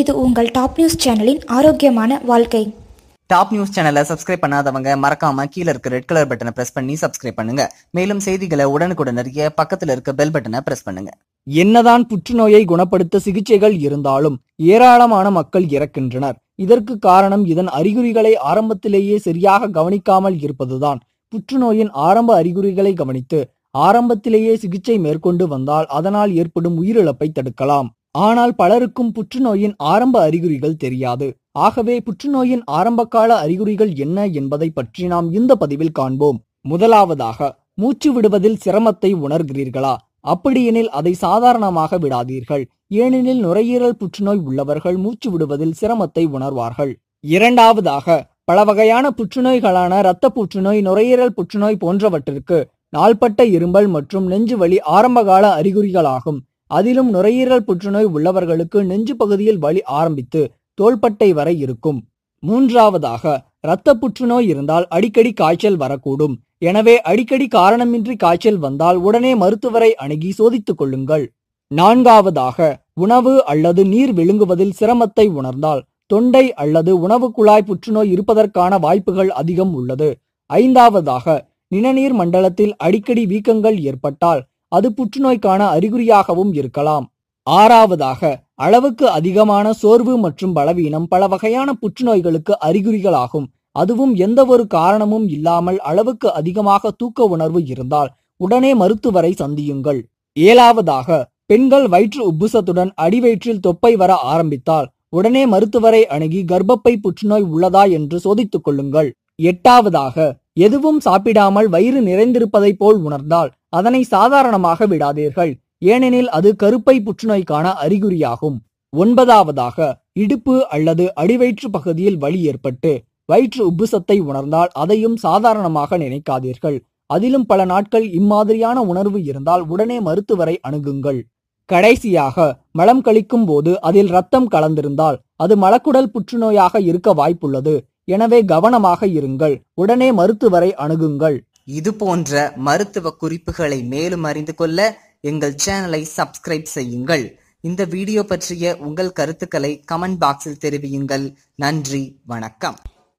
இது உங்கள் top news சேனலின் ஆரோக்கியமான வாழ்க்கை. டாப் நியூஸ் சேனலை சப்ஸ்கிரைப் பண்ணாதவங்க மறக்காம கீழ இருக்க ரெட் கலர் பட்டனை பிரஸ் பண்ணி சப்ஸ்கிரைப் பண்ணுங்க. மேலும் செய்திகளை உடனுக்குடன் அறிய பக்கத்துல இருக்க பெல் பட்டனை பிரஸ் பண்ணுங்க. என்னதான் புற்றுநோயை குணப்படுத்த சிகிச்சைகள் இருந்தாலும் ஏராளமான மக்கள் இறக்கின்றனர். இதற்கு காரணம் இதன் அறிகுறிகளை ஆரம்பத்திலேயே சரியாக கவனிக்காமல் இருப்பதுதான். புற்றுநோயின் ஆரம்ப அறிகுறிகளை கவனித்து ஆரம்பத்திலேயே சிகிச்சை மேற்கொண்டு வந்தால் அதனால் ஏற்படும் உயிரிழப்பை தடுக்கலாம். ஆனால் பலருக்கும் புற்றுநோயின் ஆரம்ப அறிகுறிகள் தெரியாது. ஆகவே புற்றுநோயின் ஆரம்பகால அறிகுறிகள் என்ன என்பதை பற்றி நாம் இந்த பதிவில் காண்போம். முதலாவதாக மூச்சு விடுவதில் சிரமத்தை உணர்கிறீர்களா? அப்படியெனில் அதை சாதாரணமாக விடாதீர்கள். ஏனெனில் நுரையீரல் புற்றுநோய் உள்ளவர்கள் மூச்சு விடுவதில் சிரமத்தை உணர்வார்கள். இரண்டாவதாக பல வகையான புற்றுநோய்களான இரத்த புற்றுநோய் நுரையீரல் புற்றுநோய் போன்றவற்றிற்கு நாள்பட்ட இரும்பல் மற்றும் நெஞ்சுவலி ஆரம்பகால அறிகுறிகளாகும். அதிலும் நுரையீரல் புற்றுநோய் உள்ளவர்களுக்கு நெஞ்சு பகுதியில் வலி ஆரம்பித்து தோள்பட்டை வரை இருக்கும். மூன்றாவதாக இரத்த புற்றுநோய் இருந்தால் அடிக்கடி காய்ச்சல் வரக்கூடும். எனவே அடிக்கடி காரணமின்றி காய்ச்சல் வந்தால் உடனே மருத்துவரை அணுகி சோதித்துக் கொள்ளுங்கள். நான்காவதாக உணவு அல்லது நீர் விழுங்குவதில் சிரமத்தை உணர்ந்தால் தொண்டை அல்லது உணவு குழாய் புற்றுநோய் இருப்பதற்கான வாய்ப்புகள் அதிகம் உள்ளது. ஐந்தாவதாக நிணநீர் மண்டலத்தில் அடிக்கடி வீக்கங்கள் ஏற்பட்டால் அது புற்றுநோய்க்கான அறிகுறியாகவும் இருக்கலாம். ஆறாவதாக அளவுக்கு அதிகமான சோர்வு மற்றும் பலவீனம் பல வகையான புற்றுநோய்களுக்கு அறிகுறிகளாகும். அதுவும் எந்த ஒரு காரணமும் இல்லாமல் அளவுக்கு அதிகமாக தூக்க உணர்வு இருந்தால் உடனே மருத்துவரை சந்தியுங்கள். ஏழாவதாக பெண்கள் வயிற்று உப்புசத்துடன் அடிவயிற்றில் தொப்பை வர ஆரம்பித்தால் உடனே மருத்துவரை அணுகி கர்ப்பப்பை புற்றுநோய் உள்ளதா என்று சோதித்துக் கொள்ளுங்கள். எட்டாவதாக எதுவும் சாப்பிடாமல் வயிறு நிறைந்திருப்பதைப் போல் உணர்ந்தால் அதனை சாதாரணமாக விடாதீர்கள். ஏனெனில் அது கருப்பை புற்றுநோய்க்கான அறிகுறியாகும். ஒன்பதாவதாக இடுப்பு அல்லது அடிவயிற்று பகுதியில் வலி ஏற்பட்டு வயிற்று உப்புசத்தை உணர்ந்தால் அதையும் சாதாரணமாக நினைக்காதீர்கள். அதிலும் பல நாட்கள் இம்மாதிரியான உணர்வு இருந்தால் உடனே மருத்துவரை அணுகுங்கள். கடைசியாக மலம் கழிக்கும் போது அதில் ரத்தம் கலந்திருந்தால் அது மலக்குடல் புற்றுநோயாக இருக்க வாய்ப்புள்ளது. எனவே கவனமாக இருங்கள். உடனே மருத்துவரை அணுகுங்கள். இது போன்ற மருத்துவ குறிப்புகளை மேலும் அறிந்து கொள்ள எங்கள் சேனலை சப்ஸ்கிரைப் செய்யுங்கள். இந்த வீடியோ பற்றிய உங்கள் கருத்துக்களை கமெண்ட் பாக்ஸில் தெரிவியுங்கள். நன்றி வணக்கம்.